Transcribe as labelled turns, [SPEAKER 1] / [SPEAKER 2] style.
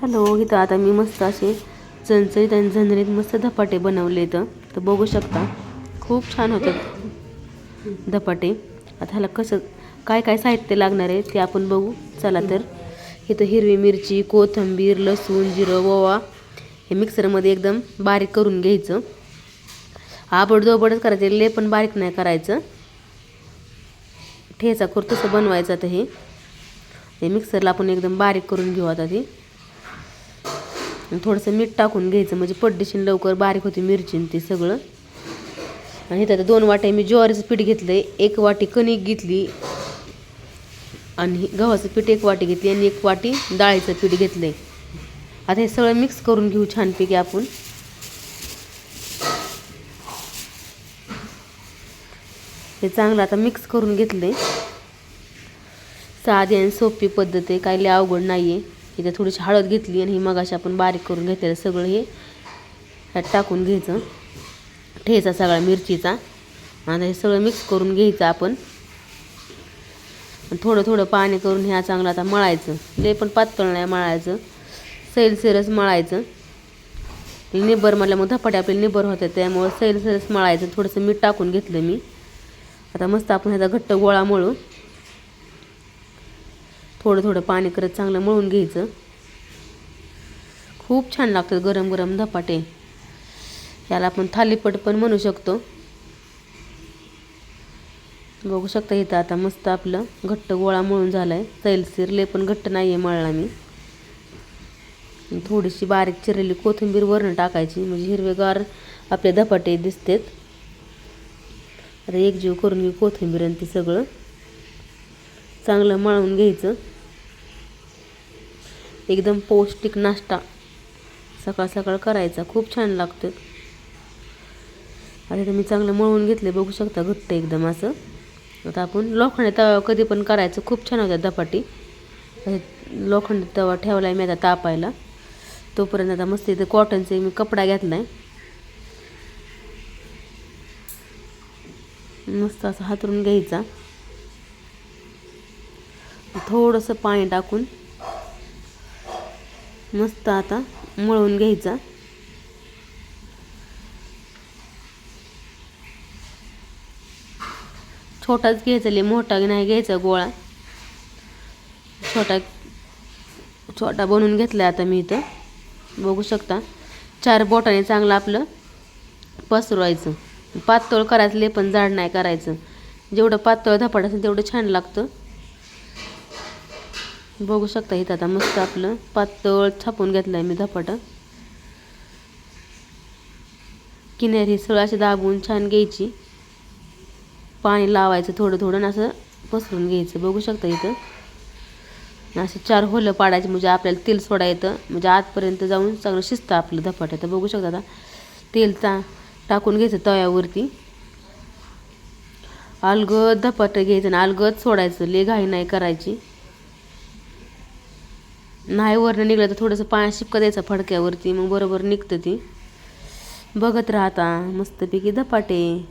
[SPEAKER 1] Hello इथं आता मी मस्त असे चणचणीत आणि झणझणीत मस्त धपाटे बनवले इथं. तर बघू शकता खूप छान होतात धपाटे. आता ह्याला कसं काय काय साहित्य लागणार आहे ते आपण बघू. चला तर. इथं हिरवी मिरची कोथिंबीर लसूण जिरं ओवा हे मिक्सरमध्ये एकदम बारीक करून घ्यायचं. आबडदोबडच करायचं ले पण बारीक नाही करायचं. ठेचा करतो तसं बनवायचं आता हे. हे मिक्सरला आपण एकदम बारीक करून घेऊ आता ते. आणि थोडंसं मीठ टाकून घ्यायचं. म्हणजे पड्डीशीन लवकर बारीक होती मिरची ते सगळं. आणि इथं दोन वाट्या मी ज्वारीचं पीठ घेतलं आहे एक वाटी कणिक घेतली. आणि गव्हाचं पीठ एक वाटी घेतली आणि एक वाटी डाळीचं पीठ घेतलं आहे आता हे सगळं मिक्स करून घेऊ छानपैकी आपण. हे चांगलं आता मिक्स करून घेतलं आहे साधी आणि सोपी पद्धत आहे. काही लय अवघड नाही आहे इथे थोडीशी हळद घेतली आणि ही मगाशी आपण बारीक करून घेतलेलं सगळं हे ह्यात टाकून घ्यायचं. ठेचा सगळा मिरचीचा. आता हे सगळं मिक्स करून घ्यायचं आपण. थोडं थोडं पाणी करून ह्या चांगलं आता मळायचं. लय पण पातळ नाही मळायचं. सैलसरच मळायचं. निबर म्हटलं मग धपाटे आपले निबर होते त्यामुळं सैलसरच मळायचं. थोडंसं मीठ टाकून घेतलं मी. आता मस्त आपण ह्याचा घट्ट गोळा मळू. थोडं थोडं पाणी करत चांगलं मळून घ्यायचं. खूप छान लागतात गरम गरम धपाटे. याला आपण थालीपट पण म्हणू शकतो. बघू शकता इथं आता मस्त आपलं घट्ट गोळा मळून झाला आहे सैलसिरले पण घट्ट नाही आहे मळला मी. थोडीशी बारीक चिरलेली कोथिंबीर वरण टाकायची. म्हणजे हिरवेगार आपले धपाटे दिसतात. आता एकजीव करून घेऊ कोथिंबीर आणि ते सगळं. चांगलं मळून घ्यायचं. एकदम पौष्टिक नाश्ता सकाळ सकाळ करायचा. खूप छान लागतं. आता तर मी चांगलं मळून घेतले बघू शकता घट्ट एकदम असं. आता आपण लोखंडी तवा कधी पण करायचं. खूप छान होतं धपाटी. लोखंडी तवा ठेवला आहे मी आता तापायला. तोपर्यंत आता मस्त इथं कॉटनचे मी कपडा घेतला आहे मस्त असं हातरून घ्यायचा. थोडंसं पाणी टाकून मस्त आता मळून घ्यायचा. छोटाच घ्यायचा लय मोठा नाही घ्यायचा गोळा. छोटा छोटा बनवून घेतला आता मी इथं. बघू शकता. चार बोटाने चांगलं आपलं पसरवायचं. पातळ करायचं लय पण जाड नाही करायचं. जेवढं पातळ धपाट असेल तेवढं छान लागतं. बघू शकता इथं आता मस्त आपलं पातळ छापून घेतलं आहे मी धपाटं. किनारी सगळं अशी दाबून छान घ्यायची. पाणी लावायचं थोडं थोडं असं पसरून घ्यायचं. बघू शकता इथं. असे चार होलं पाडायचे म्हणजे आपल्याला तेल सोडा येतं. म्हणजे आतपर्यंत जाऊन चांगलं शिजतं आपलं धपाट. तर बघू शकता आता तेल ता टाकून घ्यायचं तव्यावरती. अलगद धपाटं घ्यायचं आणि अलगद सोडायचं. ले घाई नाही करायची. नाही वरनं निघलं तर थोडंसं पाण्यात शिपका द्यायचं फडक्यावरती मग बरोबर निघतं ती. बघत राहता मस्तपैकी धपाटे.